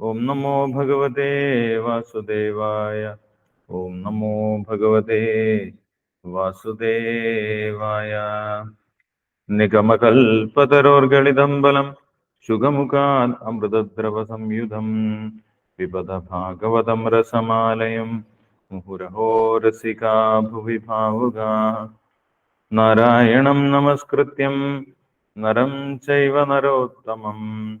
ഓം നമോ ഭഗവതേ വാസുദേവായ. ഓം നമോ ഭഗവതേ വാസുദേവായ. നിഗമകൽപതരോർഗളിതം ബലം ശുഗമുഖാൻ അമൃതദ്രവ സംയുധം പിബത ഭാഗവതം രസമാലയം മുഹുരഹോ രസികാ ഭുവി ഭാവുക നാരായണം നമസ്കൃത്യം നരം ചൈവ നരോത്തമം.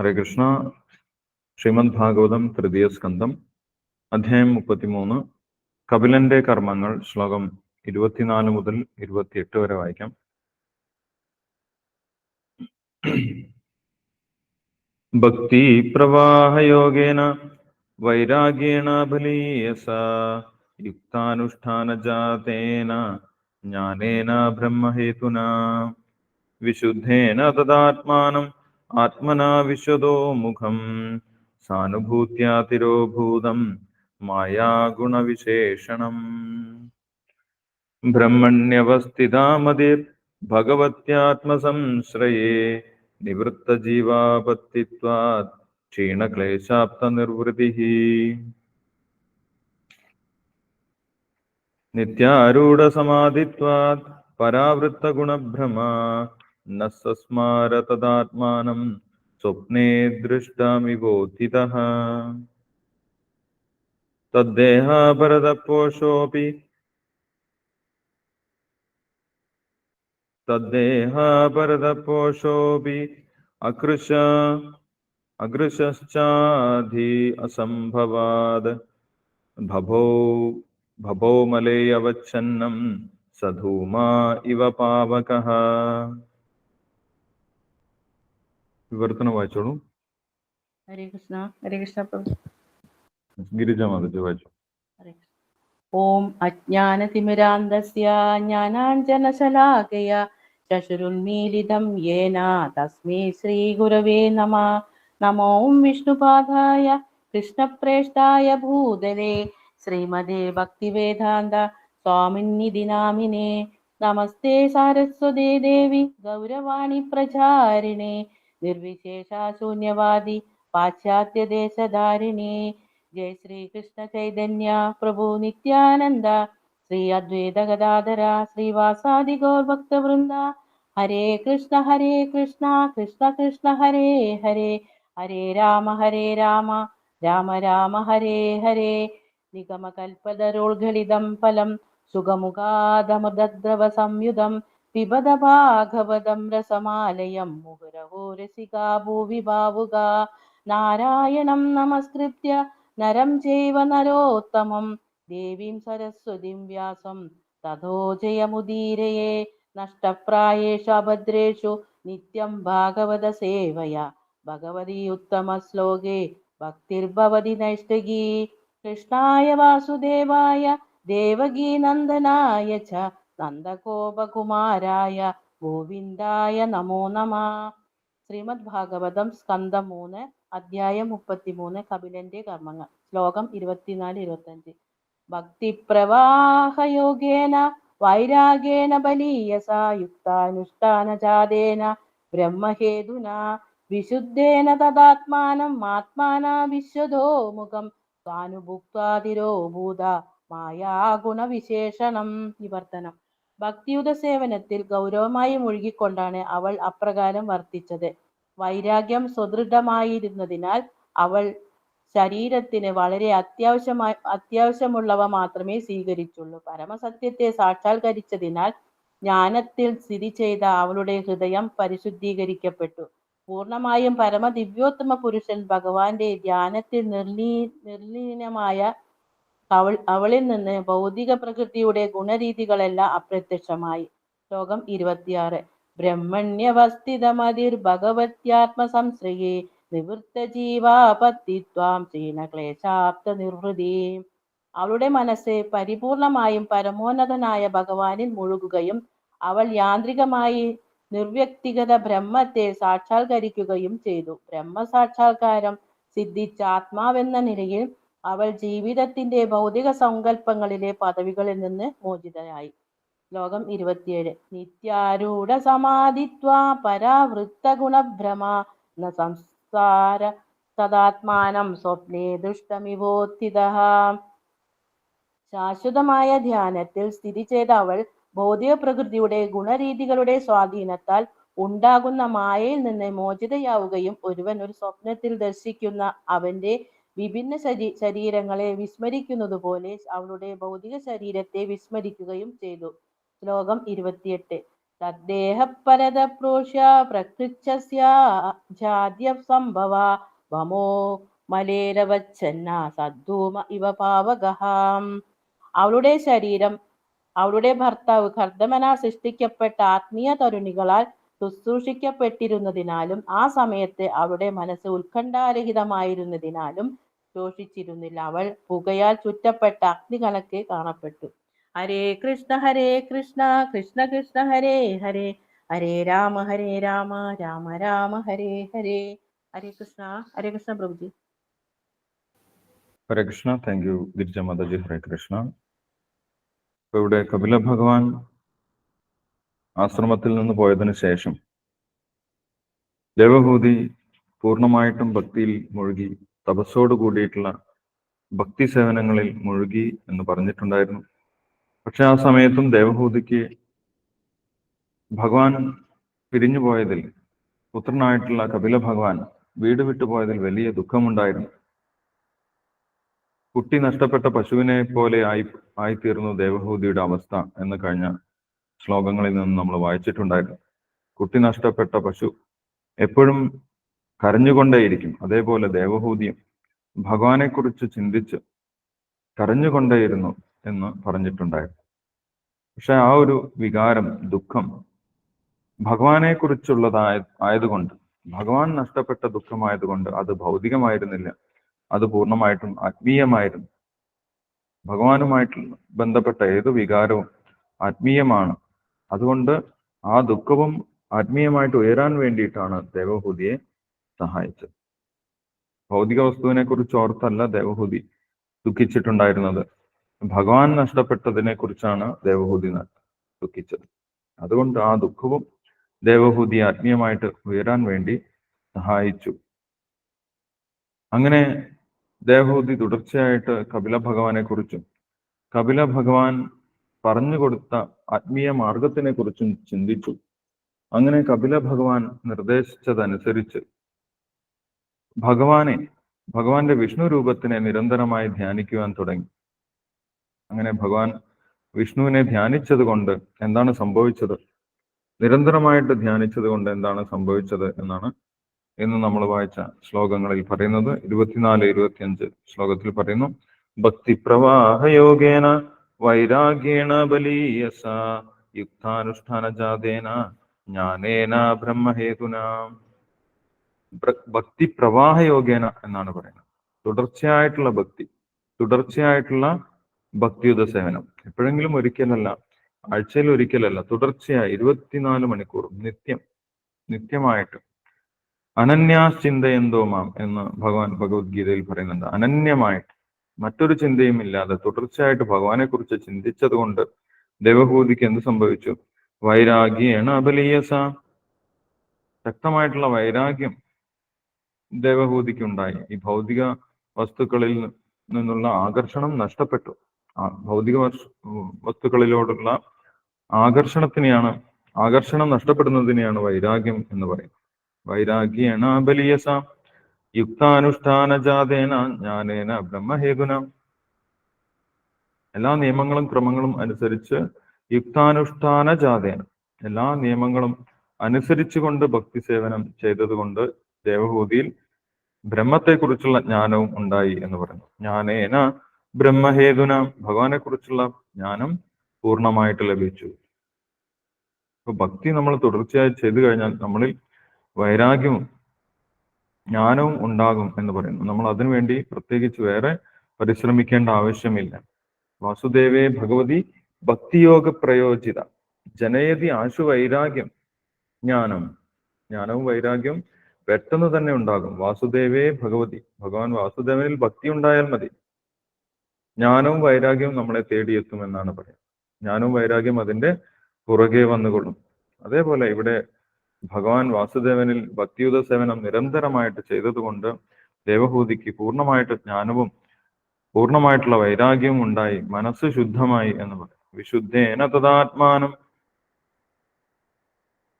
ഹരേ കൃഷ്ണ. ശ്രീമദ് ഭാഗവതം തൃതീയ സ്കന്ധം. അധ്യായം മുപ്പത്തിമൂന്ന്. കപിലന്റെ കർമ്മങ്ങൾ ശ്ലോകം ഇരുപത്തിനാല് മുതൽ ഇരുപത്തിയെട്ട് വരെ വായിക്കാം. ഭക്തി പ്രവാഹയോഗേന വൈരാഗ്യേണ ബലീയസ യുക്താനുഷ്ഠാനജാതേന ജ്ഞാനേന ബ്രഹ്മഹേതുന. വിശുദ്ധേന തദാത്മാനം ആത്മനാ വിശദോ മുഖം സാനുഭൂത്യാതിരോഭൂതം മായാഗുണവിശേഷണം. ബ്രഹ്മണ്യവസ്ഥിതാമതിർ ഭഗവത്യാത്മസംശ്രയേ നിവൃത്തജീവാപത്തിത്വാത് ക്ഷീണക്ലേശാപ്തനിർവൃതി. നിത്യാരൂഢസമാധിത്വാത് പരാവൃത്തഗുണഭ്രമ न सस्मार तदात्मानं स्वप्ने दृष्टामिबोधितः तद्देहापरतपोषोऽपि तद्देहापरतपोषोऽपि अकृश अकृशश्चाधि असम्भवाद्। भभो भभोमले अवच्छन्नं सधूमा इव पावकः। വിവർത്തനം വായിച്ചോളൂ. ഹരേ കൃഷ്ണ ഹരേ കൃഷ്ണ പ്രഭു. ഗിരിജ മാതജ് വായിച്ചു. ഹരേ കൃഷ്ണ. ഓം അജ്ഞാനതിമിരാന്തസ്യ ജ്ഞാനാഞ്ജനശലാകയ ശശുരുന്മീലിതം യേന തസ്മൈ ശ്രീഗുരവേ നമ. നമോ വിഷ്ണുപാദായ കൃഷ്ണപ്രേഷ്ഠായ ഭൂതലേ ശ്രീമതേ ഭക്തിവേദാന്ത സ്വാമിനിധി നാമിനേ. നമസ്തേ സാരസ്വതേ ദേവി ഗൗരവാണി പ്രചാരിണേ. നിർവിശേഷ പാശ്ചാത്യദേശധാരിണി. ജയ ശ്രീ കൃഷ്ണ ചൈതന്യ പ്രഭു നിത്യാനന്ദ ശ്രീ അദ്വൈത ഗദാധര ശ്രീവാസാദി ഗൗർഭക്തവൃന്ദ ഹരേ കൃഷ്ണ ഹരേ കൃഷ്ണ കൃഷ്ണ കൃഷ്ണ ഹരേ ഹരേ. ഹരേ രാമ ഹരേ രാമ രാമ രാമ ഹരേ ഹരേ. നിഗമകൽപ്പതരോൾഘലിതം ഫലം സുഖമുഖാദമൃതദ്രവ സംയുതം പിബത ഭാഗവതം രസമാലയം മുഹുരഹോ രസികാ ഭൂവി ഭാവുക നാരായണം നമസ്കൃത്യ നരം ചൈവ നരോത്തമം. ദേവീം സരസ്വതിം വ്യാസം. തഥോ ജയമുദീരയേ നഷ്ടപ്രായേഷു അഭദ്രേഷു നിത്യം ഭാഗവത സേവയ. ഭഗവതി ഉത്തമ ശ്ലോകേ ഭക്തിർഭവതി നൈഷ്ടകീ കൃഷ്ണായ വാസുദേവായ ദേവകീ നന്ദനായ ച നന്ദഗോപകുമാരായ ഗോവിന്ദായ നമോ നമ. ശ്രീമദ് ഭാഗവതം സ്കന്ധം മൂന്ന് അധ്യായം മുപ്പത്തിമൂന്ന് കപിലന്റെ കർമ്മങ്ങൾ. ശ്ലോകം ഇരുപത്തിനാല് ഇരുപത്തഞ്ച്. ഭക്തിപ്രവാഹയോഗേന വൈരാഗേന ബലീയസ യുക്താനുഷ്ഠാനജാതേന ബ്രഹ്മഹേതുന വിശുദ്ധേന തദാത്മാനം ആത്മാന വിശ്വതോ മുഖം സ്വാനുഭുക്വാതിരോ ഭൂത മായാഗുണവിശേഷണം. നിവർത്തനം. ഭക്തിയുത സേവനത്തിൽ ഗൗരവമായി മുഴുകിക്കൊണ്ടാണ് അവൾ അപ്രകാരം വർത്തിച്ചത്. വൈരാഗ്യം സുദൃഢമായിരുന്നതിനാൽ അവൾ ശരീരത്തിന് വളരെ അത്യാവശ്യമായി അത്യാവശ്യമുള്ളവ മാത്രമേ സ്വീകരിച്ചുള്ളൂ. പരമസത്യത്തെ സാക്ഷാത്കരിച്ചതിനാൽ ജ്ഞാനത്തിൽ സ്ഥിതി ചെയ്ത അവളുടെ ഹൃദയം പരിശുദ്ധീകരിക്കപ്പെട്ടു. പൂർണമായും പരമദിവ്യോത്തമ പുരുഷൻ ഭഗവാന്റെ ധ്യാനത്തിൽ നിർലീ നിർലീനമായ അവൾ അവളിൽ നിന്ന് ഭൗതിക പ്രകൃതിയുടെ ഗുണരീതികളെല്ലാം അപ്രത്യക്ഷമായി. ശ്ലോകം ഇരുപത്തിയാറ്. ബ്രഹ്മണ്യവസ്ഥിതമതിർ ഭഗവത്യാത്മ സംശ്രയേ നിവൃത്ത ജീവാപത്തിത്വാം ക്ഷീണക്ലേശാപ്ത നിർവൃതി അവളുടെ മനസ്സ് പരിപൂർണമായും പരമോന്നതനായ ഭഗവാനിൽ മുഴുകുകയും അവൾ യാന്ത്രികമായി നിർവ്യക്തിഗത ബ്രഹ്മത്തെ സാക്ഷാത്കരിക്കുകയും ചെയ്തു. ബ്രഹ്മസാക്ഷാത്കാരം സിദ്ധിച്ച ആത്മാവെന്ന നിലയിൽ അവൾ ജീവിതത്തിന്റെ ഭൗതിക സങ്കല്പങ്ങളിലെ പദവികളിൽ നിന്ന് മോചിതനായി. ലോകം ഇരുപത്തിയേഴ്. നിത്യാരൂഢ സമാധിത്വ പരാവൃത്ത ഗുണഭ്രമ ന സംസാര തദാത്മാനം സ്വപ്നേ ദുഷ്ടമിവോത്ഥിത. ശാശ്വതമായ ധ്യാനത്തിൽ സ്ഥിതി ചെയ്ത അവൾ ഭൗതിക പ്രകൃതിയുടെ ഗുണരീതികളുടെ സ്വാധീനത്താൽ ഉണ്ടാകുന്ന മായയിൽ നിന്ന് മോചിതയാവുകയും ഒരുവൻ ഒരു സ്വപ്നത്തിൽ ദർശിക്കുന്ന അവന്റെ വിഭിന്ന ശരീ ശരീരങ്ങളെ വിസ്മരിക്കുന്നത് പോലെ അവളുടെ ഭൗതിക ശരീരത്തെ വിസ്മരിക്കുകയും ചെയ്തു. ശ്ലോകം ഇരുപത്തിയെട്ട്. തദ്ദേഹപരത പ്രോഷ്യ പ്രകൃച്ഛസ്യ ജാദ്യ സംഭവ വമോ മലേരവച്ഛന്ന സദ്ധൂമ ഇവ പാവകഹാം അവളുടെ ശരീരം അവളുടെ ഭർത്താവ് കർദമന സൃഷ്ടിക്കപ്പെട്ട ആത്മീയ തരുണികളാൽ ശുശ്രൂഷിക്കപ്പെട്ടിരുന്നതിനാലും ആ സമയത്ത് അവളുടെ മനസ്സ് ഉത്കണ്ഠാരഹിതമായിരുന്നതിനാലും ശോഷിച്ചിരുന്നില്ല അവൾ പുകയാൽ ചുറ്റപ്പെട്ട അഗ്നി കണക്ക് കാണപ്പെട്ടു. ഹരേ കൃഷ്ണ ഹരേ കൃഷ്ണ കൃഷ്ണ കൃഷ്ണ ഹരേ ഹരേ. ഹരേ രാമ ഹരേ രാമ രാമ രാമ ഹരേ ഹരേ. ഹരേ കൃഷ്ണ ഹരേ കൃഷ്ണ പ്രഭുജി. ഹരേ കൃഷ്ണ താങ്ക് യു ഗിരിജ മാതാജി. ഹരേ കൃഷ്ണ. ഇപ്പൊ ഇവിടെ കപില ഭഗവാൻ ആശ്രമത്തിൽ നിന്ന് പോയതിനു ശേഷം ദേവഭൂതി പൂർണമായിട്ടും ഭക്തിയിൽ മുഴുകി തപസ്സോട് കൂടിയിട്ടുള്ള ഭക്തി സേവനങ്ങളിൽ മുഴുകി എന്ന് പറഞ്ഞിട്ടുണ്ടായിരുന്നു. പക്ഷെ ആ സമയത്തും ദേവഭൂതിക്ക് ഭഗവാൻ പിരിഞ്ഞു പോയതിൽ പുത്രനായിട്ടുള്ള കപില ഭഗവാൻ വീട് വിട്ടുപോയതിൽ വലിയ ദുഃഖമുണ്ടായിരുന്നു. കുട്ടി നഷ്ടപ്പെട്ട പശുവിനെ പോലെ ആയി ആയിത്തീർന്നു ദേവഹൂതിയുടെ അവസ്ഥ എന്ന് കഴിഞ്ഞ ശ്ലോകങ്ങളിൽ നിന്ന് നമ്മൾ വായിച്ചിട്ടുണ്ടായിരുന്നു. കുട്ടി നഷ്ടപ്പെട്ട പശു എപ്പോഴും കരഞ്ഞുകൊണ്ടേയിരിക്കും. അതേപോലെ ദേവഹൂതിയും ഭഗവാനെ കുറിച്ച് ചിന്തിച്ച് കരഞ്ഞുകൊണ്ടേയിരുന്നു എന്ന് പറഞ്ഞിട്ടുണ്ടായിരുന്നു. പക്ഷെ ആ ഒരു വികാരം ദുഃഖം ഭഗവാനെ കുറിച്ചുള്ളതായ ആയതുകൊണ്ട് ഭഗവാൻ നഷ്ടപ്പെട്ട ദുഃഖമായതുകൊണ്ട് അത് ഭൗതികമായിരുന്നില്ല. അത് പൂർണമായിട്ടും ആത്മീയമായിരുന്നു. ഭഗവാനുമായിട്ട് ബന്ധപ്പെട്ട ഏത് വികാരവും ആത്മീയമാണ്. അതുകൊണ്ട് ആ ദുഃഖവും ആത്മീയമായിട്ട് ഉയരാൻ വേണ്ടിയിട്ടാണ് ദേവഹൂതിയെ സഹായിച്ചത്. ഭൗതിക വസ്തുവിനെ കുറിച്ച് ഓർത്തല്ല ദേവഹൂതി ദുഃഖിച്ചിട്ടുണ്ടായിരുന്നത്. ഭഗവാൻ നഷ്ടപ്പെട്ടതിനെ കുറിച്ചാണ് ദേവഹൂതി ദുഃഖിച്ചത്. അതുകൊണ്ട് ആ ദുഃഖവും ദേവഹൂതി ആത്മീയമായിട്ട് ഉയരാൻ വേണ്ടി സഹായിച്ചു. അങ്ങനെ ദേവഹൂതി തുടർച്ചയായിട്ട് കപില ഭഗവാനെ കുറിച്ചും കപില ഭഗവാൻ പറഞ്ഞു കൊടുത്ത ആത്മീയ മാർഗത്തിനെ കുറിച്ചും ചിന്തിച്ചു. അങ്ങനെ കപില ഭഗവാൻ നിർദ്ദേശിച്ചതനുസരിച്ച് ഭഗവാനെ ഭഗവാന്റെ വിഷ്ണു രൂപത്തിനെ നിരന്തരമായി ധ്യാനിക്കുവാൻ തുടങ്ങി. അങ്ങനെ ഭഗവാൻ വിഷ്ണുവിനെ ധ്യാനിച്ചത് കൊണ്ട് എന്താണ് സംഭവിച്ചത്? നിരന്തരമായിട്ട് ധ്യാനിച്ചത് കൊണ്ട് എന്താണ് സംഭവിച്ചത് എന്നാണ് ഇന്ന് നമ്മൾ വായിച്ച ശ്ലോകങ്ങളിൽ പറയുന്നത്. ഇരുപത്തിനാല് ഇരുപത്തിയഞ്ച് ശ്ലോകത്തിൽ പറയുന്നു ഭക്തി പ്രവാഹയോഗേന വൈരാഗ്യേണ ബലീയസ യുക്താനുഷ്ഠാന ജാതേന ജ്ഞാനേന ബ്രഹ്മഹേതുന. ഭക്തി പ്രവാഹ യോഗേന എന്നാണ് പറയുന്നത്. തുടർച്ചയായിട്ടുള്ള ഭക്തി തുടർച്ചയായിട്ടുള്ള ഭക്തിയുത സേവനം. എപ്പോഴെങ്കിലും ഒരിക്കലല്ല ആഴ്ചയിൽ ഒരിക്കലല്ല തുടർച്ചയായി ഇരുപത്തിനാല് മണിക്കൂറും നിത്യം നിത്യമായിട്ട്. അനന്യാസ് ചിന്തയെന്തോ മാം എന്ന് ഭഗവാൻ ഭഗവത്ഗീതയിൽ പറയുന്നുണ്ട്. അനന്യമായിട്ട് മറ്റൊരു ചിന്തയും ഇല്ലാതെ തുടർച്ചയായിട്ട് ഭഗവാനെ കുറിച്ച് ചിന്തിച്ചത് കൊണ്ട് ദേവഭൂതിക്ക് എന്ത് സംഭവിച്ചു? വൈരാഗ്യേണ അബലീയസ ശക്തമായിട്ടുള്ള വൈരാഗ്യം ദേവഭൂതിക്ക് ഉണ്ടായി ഈ ഭൗതിക വസ്തുക്കളിൽ നിന്നുള്ള ആകർഷണം നഷ്ടപ്പെട്ടു. ഭൗതിക വസ്- വസ്തുക്കളിലോടുള്ള ആകർഷണത്തിനെയാണ് ആകർഷണം നഷ്ടപ്പെടുന്നതിനെയാണ് വൈരാഗ്യം എന്ന് പറയുന്നത്. വൈരാഗ്യേണ ബലിയസ യുക്താനുഷ്ഠാന ജാതേന ജ്ഞാനേന ബ്രഹ്മഹേതുന. എല്ലാ നിയമങ്ങളും ക്രമങ്ങളും അനുസരിച്ച് യുക്താനുഷ്ഠാന ജാതേന. എല്ലാ നിയമങ്ങളും അനുസരിച്ചുകൊണ്ട് ഭക്തി സേവനം ചെയ്തതുകൊണ്ട് ദേവഭൂതിയിൽ ബ്രഹ്മത്തെക്കുറിച്ചുള്ള ജ്ഞാനവും ഉണ്ടായി എന്ന് പറയുന്നു. ജ്ഞാനേന ബ്രഹ്മഹേതുന ഭഗവാനെ കുറിച്ചുള്ള ജ്ഞാനം പൂർണമായിട്ട് ലഭിച്ചു. അപ്പൊ ഭക്തി നമ്മൾ തുടർച്ചയായി ചെയ്തു കഴിഞ്ഞാൽ നമ്മളിൽ വൈരാഗ്യവും ജ്ഞാനവും ഉണ്ടാകും എന്ന് പറയുന്നു. നമ്മൾ അതിനുവേണ്ടി പ്രത്യേകിച്ച് വേറെ പരിശ്രമിക്കേണ്ട ആവശ്യമില്ല. വാസുദേവേ ഭഗവതി ഭക്തിയോഗ പ്രയോജിത. ജനയതി ആശു വൈരാഗ്യം ജ്ഞാനം. ജ്ഞാനവും വൈരാഗ്യവും പെട്ടെന്ന് തന്നെ ഉണ്ടാകും. വാസുദേവേ ഭഗവതി. ഭഗവാൻ വാസുദേവനിൽ ഭക്തി ഉണ്ടായാൽ മതി. ജ്ഞാനവും വൈരാഗ്യവും നമ്മളെ തേടിയെത്തും എന്നാണ് പറയുന്നത്. ജ്ഞാനവും വൈരാഗ്യം അതിന്റെ പുറകെ വന്നുകൊള്ളും. അതേപോലെ ഇവിടെ ഭഗവാൻ വാസുദേവനിൽ ഭക്തിയുത സേവനം നിരന്തരമായിട്ട് ചെയ്തതുകൊണ്ട് ദേവഭൂതിക്ക് പൂർണമായിട്ട് ജ്ഞാനവും പൂർണമായിട്ടുള്ള വൈരാഗ്യവും ഉണ്ടായി. മനസ്സ് ശുദ്ധമായി എന്ന് പറയും. വിശുദ്ധേന തഥാത്മാനം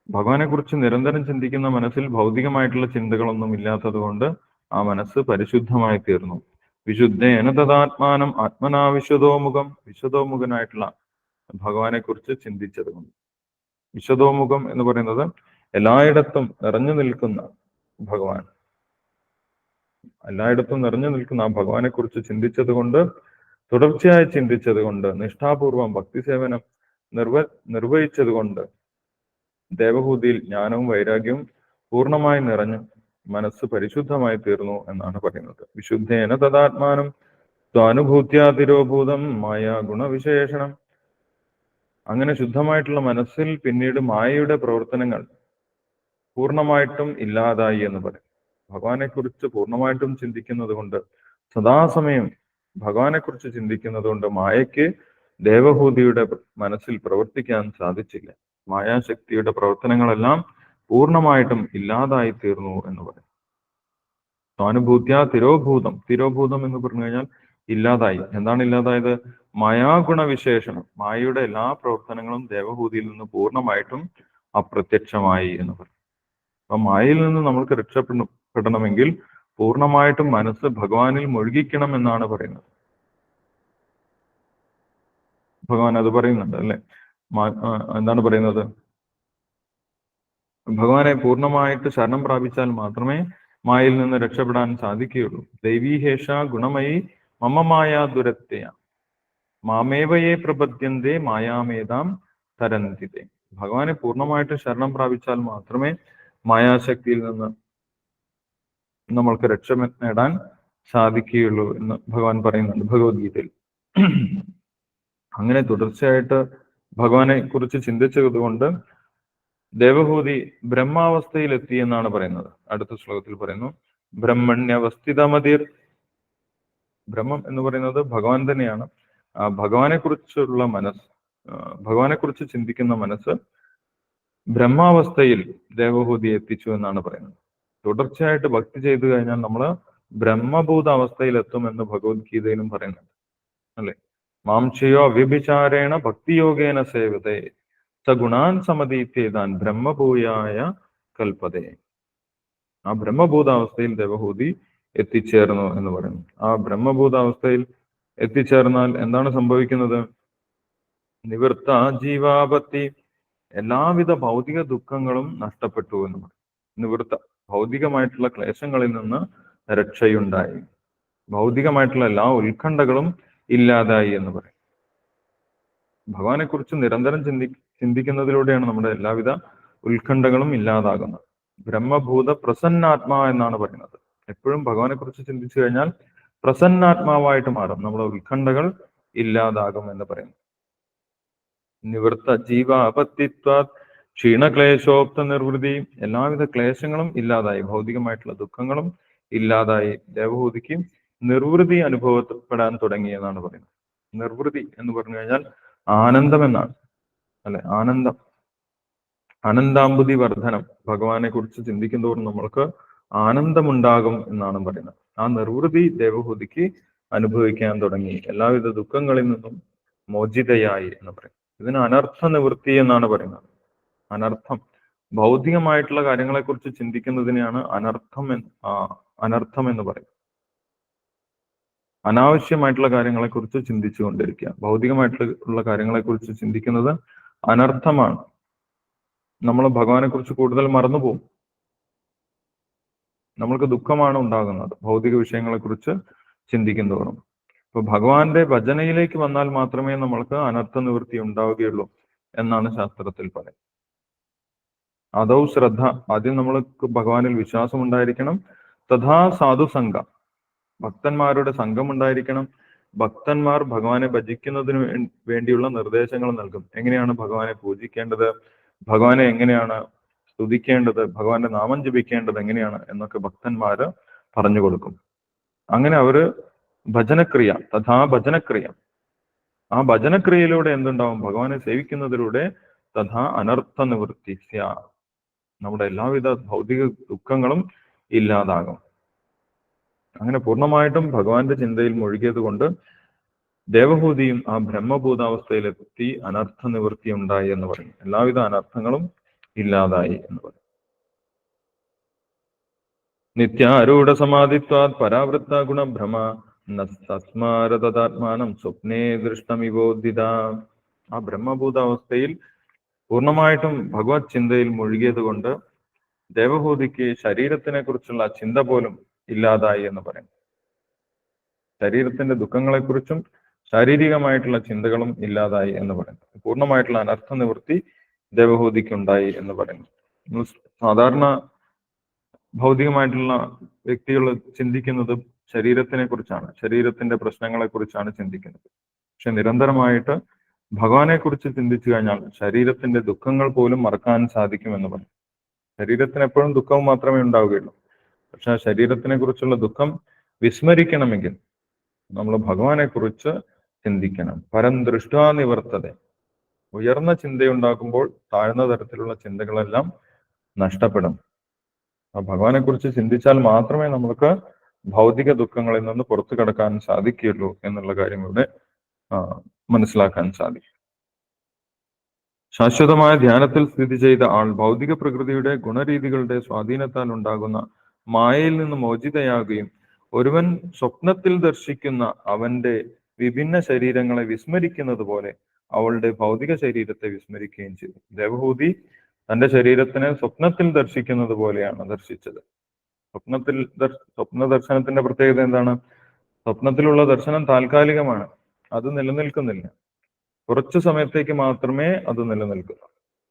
ഭഗവാനെ കുറിച്ച് നിരന്തരം ചിന്തിക്കുന്ന മനസ്സിൽ ഭൗതികമായിട്ടുള്ള ചിന്തകളൊന്നും ഇല്ലാത്തത് കൊണ്ട് ആ മനസ്സ് പരിശുദ്ധമായി തീർന്നു. വിശുദ്ധേന തഥാത്മാനം ആത്മനാ വിശദോമുഖം വിശദോമുഖനായിട്ടുള്ള ഭഗവാനെ കുറിച്ച് ചിന്തിച്ചത് കൊണ്ട് വിശദോമുഖം എന്ന് പറയുന്നത് എല്ലായിടത്തും നിറഞ്ഞു നിൽക്കുന്ന ഭഗവാൻ. എല്ലായിടത്തും നിറഞ്ഞു നിൽക്കുന്ന ആ ഭഗവാനെ കുറിച്ച് ചിന്തിച്ചത് കൊണ്ട് തുടർച്ചയായി ചിന്തിച്ചത് കൊണ്ട് നിഷ്ഠാപൂർവം ഭക്തി സേവനം നിർവ നിർവഹിച്ചത് കൊണ്ട് ദേവഹൂതിയിൽ ജ്ഞാനവും വൈരാഗ്യവും പൂർണമായി നിറഞ്ഞു മനസ്സ് പരിശുദ്ധമായി തീർന്നു എന്നാണ് പറയുന്നത്. വിശുദ്ധേന തഥാത്മാനം സ്വാനുഭൂത്യാതിരോഭൂതം മായ ഗുണവിശേഷണം. അങ്ങനെ ശുദ്ധമായിട്ടുള്ള മനസ്സിൽ പിന്നീട് മായയുടെ പ്രവർത്തനങ്ങൾ പൂർണമായിട്ടും ഇല്ലാതായി എന്ന് പറയും. ഭഗവാനെ കുറിച്ച് പൂർണമായിട്ടും ചിന്തിക്കുന്നത് കൊണ്ട് സദാസമയം ഭഗവാനെ കുറിച്ച് ചിന്തിക്കുന്നത് കൊണ്ട് മായയ്ക്ക് ദേവഭൂതിയുടെ മനസ്സിൽ പ്രവർത്തിക്കാൻ സാധിച്ചില്ല. മായാശക്തിയുടെ പ്രവർത്തനങ്ങളെല്ലാം പൂർണമായിട്ടും ഇല്ലാതായി തീർന്നു എന്ന് പറയും. സ്വാനുഭൂത്യ തിരോഭൂതം തിരോഭൂതം എന്ന് പറഞ്ഞു കഴിഞ്ഞാൽ ഇല്ലാതായി. എന്താണ് ഇല്ലാതായത്? മായാഗുണവിശേഷണം. മായയുടെ എല്ലാ പ്രവർത്തനങ്ങളും ദേവഭൂതിയിൽ നിന്ന് പൂർണമായിട്ടും അപ്രത്യക്ഷമായി എന്ന് പറയും. അപ്പൊ മായയിൽ നിന്ന് നമ്മൾക്ക് രക്ഷപ്പെടണമെങ്കിൽ പൂർണമായിട്ടും മനസ്സ് ഭഗവാനിൽ മുഴുകിക്കണം എന്നാണ് പറയുന്നത്. ഭഗവാൻ അത് പറയുന്നുണ്ട് അല്ലെ? എന്താണ് പറയുന്നത്? ഭഗവാനെ പൂർണമായിട്ട് ശരണം പ്രാപിച്ചാൽ മാത്രമേ മായയിൽ നിന്ന് രക്ഷപ്പെടാൻ സാധിക്കുകയുള്ളൂ. ദൈവീഹേഷ ഗുണമയി മമമായ ദുരത്യ മാമേവയെ പ്രപദ്യന്തേ മായാമേതാം തരന്തിതേ. ഭഗവാനെ പൂർണമായിട്ട് ശരണം പ്രാപിച്ചാൽ മാത്രമേ മായാശക്തിയിൽ നിന്ന് നമ്മൾക്ക് രക്ഷ നേടാൻ സാധിക്കുകയുള്ളൂ എന്ന് ഭഗവാൻ പറയുന്നുണ്ട് ഭഗവത്ഗീതയിൽ. അങ്ങനെ തുടർച്ചയായിട്ട് ഭഗവാനെ കുറിച്ച് ചിന്തിച്ചത് കൊണ്ട് ദേവഭൂതി ബ്രഹ്മാവസ്ഥയിലെത്തി എന്നാണ് പറയുന്നത്. അടുത്ത ശ്ലോകത്തിൽ പറയുന്നു ബ്രഹ്മണ്യവസ്ഥിതമതിർ ബ്രഹ്മം എന്ന് പറയുന്നത് ഭഗവാൻ തന്നെയാണ്. ആ ഭഗവാനെ കുറിച്ചുള്ള മനസ്സ് ഭഗവാനെ കുറിച്ച് ചിന്തിക്കുന്ന മനസ്സ് ബ്രഹ്മാവസ്ഥയിൽ ദേവഭൂതി എത്തിച്ചു എന്നാണ് പറയുന്നത്. തുടർച്ചയായിട്ട് ഭക്തി ചെയ്തു കഴിഞ്ഞാൽ നമ്മൾ ബ്രഹ്മഭൂത അവസ്ഥയിൽ എത്തുമെന്ന് ഭഗവത്ഗീതയിലും പറയുന്നുണ്ട്. അല്ലെ? മാംശയോ വ്യഭിചാരേണ ഭക്തിയോഗേന സേവതേ. സഗുണാൻ സമതീത്യേതാൻ ബ്രഹ്മഭൂയായ കൽപ്പതേ ആ ബ്രഹ്മഭൂതാവസ്ഥയിൽ ദേവഹൂതി എത്തിച്ചേർന്നു എന്ന് പറയുന്നു ആ ബ്രഹ്മഭൂതാവസ്ഥയിൽ എത്തിച്ചേർന്നാൽ എന്താണ് സംഭവിക്കുന്നത്? നിവൃത്ത ജീവാപത്തി എല്ലാവിധ ഭൗതിക ദുഃഖങ്ങളും നഷ്ടപ്പെട്ടു എന്ന് പറയും നിവൃത്ത ഭൗതികമായിട്ടുള്ള ക്ലേശങ്ങളിൽ നിന്ന് രക്ഷയുണ്ടായി. ഭൗതികമായിട്ടുള്ള എല്ലാ ഉത്കണ്ഠകളും ഇല്ലാതായി എന്ന് പറയും. ഭഗവാനെ കുറിച്ച് നിരന്തരം ചിന്തി ചിന്തിക്കുന്നതിലൂടെയാണ് നമ്മുടെ എല്ലാവിധ ഉത്കണ്ഠകളും ഇല്ലാതാകുന്നത്. ബ്രഹ്മഭൂത പ്രസന്നാത്മാ എന്നാണ് പറയുന്നത്. എപ്പോഴും ഭഗവാനെ കുറിച്ച് ചിന്തിച്ചു കഴിഞ്ഞാൽ പ്രസന്നാത്മാവായിട്ട് മാറും. നമ്മുടെ ഉത്കണ്ഠകൾ ഇല്ലാതാകും എന്ന് പറയുന്നു. നിവൃത്ത ജീവ അപത്തിത്വ ക്ഷീണക്ലേശോക്ത നിർവൃതി എല്ലാവിധ ക്ലേശങ്ങളും ഇല്ലാതായി. ഭൗതികമായിട്ടുള്ള ദുഃഖങ്ങളും ഇല്ലാതായി. ദേവഭൂതിക്ക് നിർവൃതി അനുഭവപ്പെടാൻ തുടങ്ങി എന്നാണ് പറയുന്നത്. നിർവൃതി എന്ന് പറഞ്ഞു കഴിഞ്ഞാൽ ആനന്ദം എന്നാണ്. അല്ലെ? ആനന്ദം. അനന്താമ്പുതി വർധനം ഭഗവാനെ കുറിച്ച് ചിന്തിക്കുന്നതോറും നമ്മൾക്ക് ആനന്ദമുണ്ടാകും എന്നാണ് പറയുന്നത്. ആ നിർവൃതി ദേവഹൂതിക്ക് അനുഭവിക്കാൻ തുടങ്ങി. എല്ലാവിധ ദുഃഖങ്ങളിൽ നിന്നും മോചിതയായി എന്ന് പറയും. ഇതിന് അനർത്ഥ നിവൃത്തി എന്നാണ് പറയുന്നത്. അനർത്ഥം. ഭൗതികമായിട്ടുള്ള കാര്യങ്ങളെക്കുറിച്ച് ചിന്തിക്കുന്നതിനെയാണ് അനർത്ഥം എന്ന് അനർത്ഥം എന്ന് പറയും അനാവശ്യമായിട്ടുള്ള കാര്യങ്ങളെക്കുറിച്ച് ചിന്തിച്ചു കൊണ്ടിരിക്കുക ഭൗതികമായിട്ടുള്ള കാര്യങ്ങളെക്കുറിച്ച് ചിന്തിക്കുന്നത് അനർത്ഥമാണ്. നമ്മൾ ഭഗവാനെ കുറിച്ച് കൂടുതൽ മറന്നുപോകും. നമ്മൾക്ക് ദുഃഖമാണ് ഉണ്ടാകുന്നത് ഭൗതിക വിഷയങ്ങളെക്കുറിച്ച് ചിന്തിക്കുന്നതോറും. ഇപ്പൊ ഭഗവാന്റെ ഭജനയിലേക്ക് വന്നാൽ മാത്രമേ നമ്മൾക്ക് അനർത്ഥ നിവൃത്തി ഉണ്ടാവുകയുള്ളൂ എന്നാണ് ശാസ്ത്രത്തിൽ പറയുന്നത്. അതോ ശ്രദ്ധ. ആദ്യം നമ്മൾക്ക് ഭഗവാനിൽ വിശ്വാസം ഉണ്ടായിരിക്കണം തഥാ സാധു സംഘ ഭക്തന്മാരുടെ സംഘം ഉണ്ടായിരിക്കണം ഭക്തന്മാർ ഭഗവാനെ ഭജിക്കുന്നതിന് വേണ്ടിയുള്ള നിർദ്ദേശങ്ങൾ നൽകും. എങ്ങനെയാണ് ഭഗവാനെ പൂജിക്കേണ്ടത്? ഭഗവാനെ എങ്ങനെയാണ് സ്തുതിക്കേണ്ടത്? ഭഗവാന്റെ നാമം ജപിക്കേണ്ടത് എങ്ങനെയാണ് എന്നൊക്കെ ഭക്തന്മാര് പറഞ്ഞു കൊടുക്കും. അങ്ങനെ അവർ ഭജനക്രിയ തഥാ ഭജനക്രിയ. ആ ഭജനക്രിയയിലൂടെ എന്തുണ്ടാവും? ഭഗവാനെ സേവിക്കുന്നതിലൂടെ തഥാ അനർത്ഥ നിവൃത്തി നമ്മുടെ എല്ലാവിധ ഭൗതിക ദുഃഖങ്ങളും ഇല്ലാതാകും. അങ്ങനെ പൂർണമായിട്ടും ഭഗവാന്റെ ചിന്തയിൽ മുഴുകിയത് കൊണ്ട് ദേവഭൂതിയും ആ ബ്രഹ്മഭൂതാവസ്ഥയിലെത്തി അനർത്ഥ നിവൃത്തി ഉണ്ടായി എന്ന് പറയും എല്ലാവിധ അനർത്ഥങ്ങളും ഇല്ലാതായി എന്ന് പറയും നിത്യാരൂഢ സമാധിത്വാത് പരാവൃത്ത ഗുണഭ്രമ സസ്മാരതാത്മാനം സ്വപ്നേ ദൃഷ്ടമിവോദിത. ആ ബ്രഹ്മഭൂതാവസ്ഥയിൽ പൂർണമായിട്ടും ഭഗവത് ചിന്തയിൽ മുഴുകിയത് കൊണ്ട് ദേവഭൂതിക്ക് ശരീരത്തിനെ കുറിച്ചുള്ള ചിന്ത പോലും ഇല്ലാതായി എന്ന് പറയും. ശരീരത്തിന്റെ ദുഃഖങ്ങളെക്കുറിച്ചും ശാരീരികമായിട്ടുള്ള ചിന്തകളും ഇല്ലാതായി എന്ന് പറയുന്നു പൂർണമായിട്ടുള്ള അനർത്ഥ നിവൃത്തി ദേവഭൂതിക്കുണ്ടായി എന്ന് പറയുന്നു സാധാരണ ഭൗതികമായിട്ടുള്ള വ്യക്തികൾ ചിന്തിക്കുന്നത് ശരീരത്തിനെ കുറിച്ചാണ് ശരീരത്തിന്റെ പ്രശ്നങ്ങളെ കുറിച്ചാണ് ചിന്തിക്കുന്നത്. പക്ഷെ നിരന്തരമായിട്ട് ഭഗവാനെ കുറിച്ച് ചിന്തിച്ചു കഴിഞ്ഞാൽ ശരീരത്തിന്റെ ദുഃഖങ്ങൾ പോലും മറക്കാൻ സാധിക്കുമെന്ന് പറയും. ശരീരത്തിന് എപ്പോഴും ദുഃഖവും മാത്രമേ ഉണ്ടാവുകയുള്ളൂ. പക്ഷെ ആ ശരീരത്തിനെ കുറിച്ചുള്ള ദുഃഖം വിസ്മരിക്കണമെങ്കിൽ നമ്മൾ ഭഗവാനെ കുറിച്ച് ചിന്തിക്കണം. പരം ദൃഷ്ടാനിവർത്തത ഉയർന്ന ചിന്തയുണ്ടാക്കുമ്പോൾ താഴ്ന്ന തരത്തിലുള്ള ചിന്തകളെല്ലാം നഷ്ടപ്പെടും. ആ ഭഗവാനെ കുറിച്ച് ചിന്തിച്ചാൽ മാത്രമേ നമുക്ക് ഭൗതിക ദുഃഖങ്ങളിൽ നിന്ന് പുറത്തു കടക്കാൻ സാധിക്കുകയുള്ളൂ എന്നുള്ള കാര്യം ഇവിടെ മനസ്സിലാക്കാൻ സാധിക്കും. ശാശ്വതമായ ധ്യാനത്തിൽ സ്ഥിതി ചെയ്ത ആൾ ഭൗതിക പ്രകൃതിയുടെ ഗുണരീതികളുടെ സ്വാധീനത്താൽ ഉണ്ടാകുന്ന മായയിൽ നിന്ന് മോചിതയാകുകയും ഒരുവൻ സ്വപ്നത്തിൽ ദർശിക്കുന്ന അവന്റെ വിഭിന്ന ശരീരങ്ങളെ വിസ്മരിക്കുന്നത് പോലെ അവളുടെ ഭൗതിക ശരീരത്തെ വിസ്മരിക്കുകയും ചെയ്തു. ദേവഭൂതി തന്റെ ശരീരത്തിനെ സ്വപ്നത്തിൽ ദർശിക്കുന്നത് പോലെയാണ് ദർശിച്ചത്. സ്വപ്നത്തിൽ സ്വപ്ന ദർശനത്തിന്റെ പ്രത്യേകത എന്താണ്? സ്വപ്നത്തിലുള്ള ദർശനം താൽക്കാലികമാണ്. അത് നിലനിൽക്കുന്നില്ല. കുറച്ചു സമയത്തേക്ക് മാത്രമേ അത് നിലനിൽക്കൂ.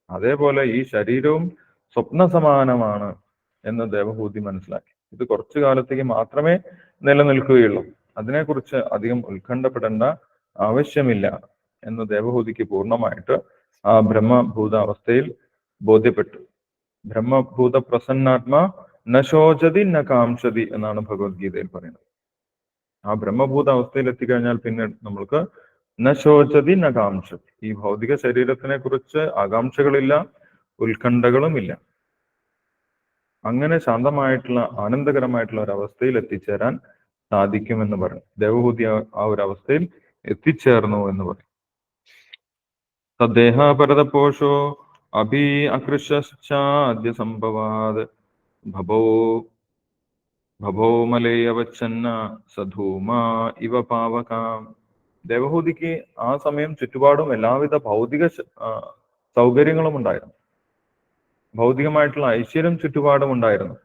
അതേപോലെ ഈ ശരീരവും സ്വപ്ന സമാനമാണ് എന്ന് ദേവഭൂതി മനസ്സിലാക്കി. ഇത് കുറച്ചു കാലത്തേക്ക് മാത്രമേ നിലനിൽക്കുകയുള്ളൂ. അതിനെക്കുറിച്ച് അധികം ഉത്കണ്ഠപ്പെടേണ്ട ആവശ്യമില്ല എന്ന് ദേവഭൂതിക്ക് പൂർണമായിട്ട് ആ ബ്രഹ്മഭൂതാവസ്ഥയിൽ ബോധ്യപ്പെട്ടു. ബ്രഹ്മഭൂത പ്രസന്നാത്മ നശോചതി ന കാംഷതി എന്നാണ് ഭഗവത്ഗീതയിൽ പറയുന്നത്. ആ ബ്രഹ്മഭൂത അവസ്ഥയിൽ എത്തിക്കഴിഞ്ഞാൽ പിന്നെ നമ്മൾക്ക് നശോചതി ശോചതി ന കാംഷതി ഈ ഭൗതിക ശരീരത്തിനെ കുറിച്ച് ആകാംക്ഷകളില്ല ഉത്കണ്ഠകളുമില്ല. അങ്ങനെ ശാന്തമായിട്ടുള്ള ആനന്ദകരമായിട്ടുള്ള ഒരു എത്തിച്ചേരാൻ സാധിക്കുമെന്ന് പറഞ്ഞു. ദേവഹൂതി ആ- ഒരു അവസ്ഥയിൽ എത്തിച്ചേർന്നു എന്ന് പറയും തദ്ദേഹ പരതപോഷോ അഭി അകൃശ്ചാദ്യ സംഭവാത് ഭവോ ഭവോ മലയവച്ചന്ന സധൂമ ഇവ പാവകാം. ദേവഹൂതിക്ക് ആ സമയം ചുറ്റുപാടും എല്ലാവിധ ഭൗതിക സൗകര്യങ്ങളും ഉണ്ടായിരുന്നു. ഭൗതികമായിട്ടുള്ള ഐശ്വര്യം ചുറ്റുപാടും ഉണ്ടായിരുന്നു.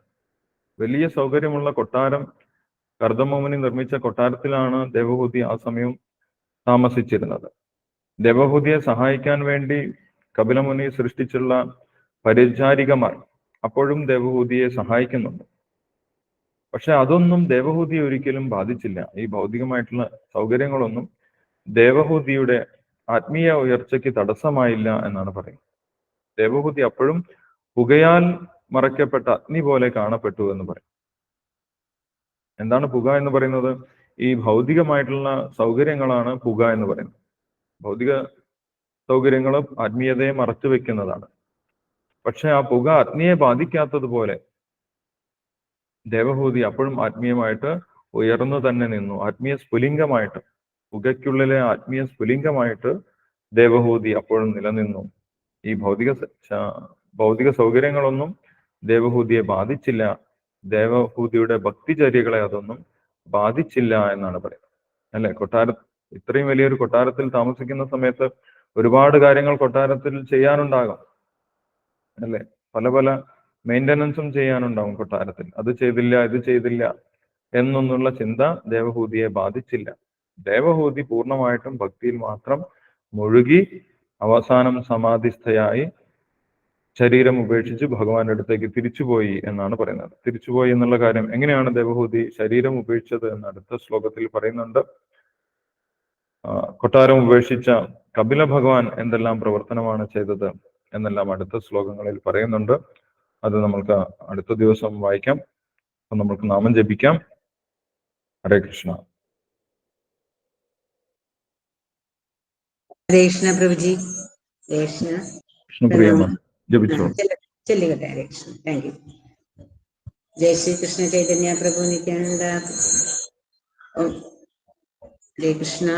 വലിയ സൗകര്യമുള്ള കൊട്ടാരം കർദമോമുനി നിർമ്മിച്ച കൊട്ടാരത്തിലാണ് ദേവഹൂതി ആ സമയം താമസിച്ചിരുന്നത്. ദേവഹൂതിയെ സഹായിക്കാൻ വേണ്ടി കപിലമുനി സൃഷ്ടിച്ചുള്ള പരിചാരികമാർ അപ്പോഴും ദേവഹൂതിയെ സഹായിക്കുന്നുണ്ട്. പക്ഷെ അതൊന്നും ദേവഹൂതിയെ ഒരിക്കലും ബാധിച്ചില്ല. ഈ ഭൗതികമായിട്ടുള്ള സൗകര്യങ്ങളൊന്നും ദേവഹൂതിയുടെ ആത്മീയ ഉയർച്ചയ്ക്ക് തടസ്സമായില്ല എന്നാണ് പറയുന്നത്. ദേവഹൂതി അപ്പോഴും പുകയാൽ മറയ്ക്കപ്പെട്ട അഗ്നി പോലെ കാണപ്പെട്ടു എന്ന് പറയും. എന്താണ് പുക എന്ന് പറയുന്നത്? ഈ ഭൗതികമായിട്ടുള്ള സൗകര്യങ്ങളാണ് പുക എന്ന് പറയുന്നത്. ഭൗതിക സൗകര്യങ്ങൾ ആത്മീയതയെ മറച്ചു വെക്കുന്നതാണ്. പക്ഷെ ആ പുക അഗ്നിയെ ബാധിക്കാത്തതുപോലെ ദേവഭൂതി അപ്പോഴും ആത്മീയമായിട്ട് ഉയർന്നു തന്നെ നിന്നു. ആത്മീയ സ്ഫുലിംഗമായിട്ട് പുകയ്ക്കുള്ളിലെ ആത്മീയ സ്ഫുലിംഗമായിട്ട് ദേവഭൂതി അപ്പോഴും നിലനിന്നു. ഈ ഭൗതിക ഭൗതിക സൗകര്യങ്ങളൊന്നും ദേവഹൂതിയെ ബാധിച്ചില്ല. ദേവഹൂതിയുടെ ഭക്തിചര്യകളെ അതൊന്നും ബാധിച്ചില്ല എന്നാണ് പറയുന്നത്. അല്ലെ? കൊട്ടാര ഇത്രയും വലിയൊരു കൊട്ടാരത്തിൽ താമസിക്കുന്ന സമയത്ത് ഒരുപാട് കാര്യങ്ങൾ കൊട്ടാരത്തിൽ ചെയ്യാനുണ്ടാകാം. അല്ലെ? പല പല മെയിന്റനൻസും ചെയ്യാനുണ്ടാകും കൊട്ടാരത്തിൽ. അത് ചെയ്തില്ല ഇത് ചെയ്തില്ല എന്നൊന്നുള്ള ചിന്ത ദേവഹൂതിയെ ബാധിച്ചില്ല. ദേവഹൂതി പൂർണമായിട്ടും ഭക്തിയിൽ മാത്രം മുഴുകി അവസാനം സമാധിസ്ഥയായി ശരീരം ഉപേക്ഷിച്ച് ഭഗവാന്റെ അടുത്തേക്ക് തിരിച്ചുപോയി എന്നാണ് പറയുന്നത്. തിരിച്ചുപോയി എന്നുള്ള കാര്യം എങ്ങനെയാണ് ദേവഹൂതി ശരീരം ഉപേക്ഷിച്ചത് എന്ന് അടുത്ത ശ്ലോകത്തിൽ പറയുന്നുണ്ട്. കൊട്ടാരം ഉപേക്ഷിച്ച കപില ഭഗവാൻ എന്തെല്ലാം പ്രവർത്തനമാണ് ചെയ്തത് എന്നെല്ലാം അടുത്ത ശ്ലോകങ്ങളിൽ പറയുന്നുണ്ട്. അത് നമ്മൾക്ക് അടുത്ത ദിവസം വായിക്കാം. അപ്പൊ നമ്മൾക്ക് നാമം ജപിക്കാം. ഹരേ കൃഷ്ണ. കൃഷ്ണ പ്രഭുജി കൃഷ്ണ. ആ, ജപിച്ചോളൂ ചെല്ല- ചെല്ലുകട്ടെ ഹരേ കൃഷ്ണ താങ്ക് യു ജയ ശ്രീ കൃഷ്ണ ചൈതന്യ പ്രഭു നിത്യാനന്ദ. ഓം. ഹരേ കൃഷ്ണ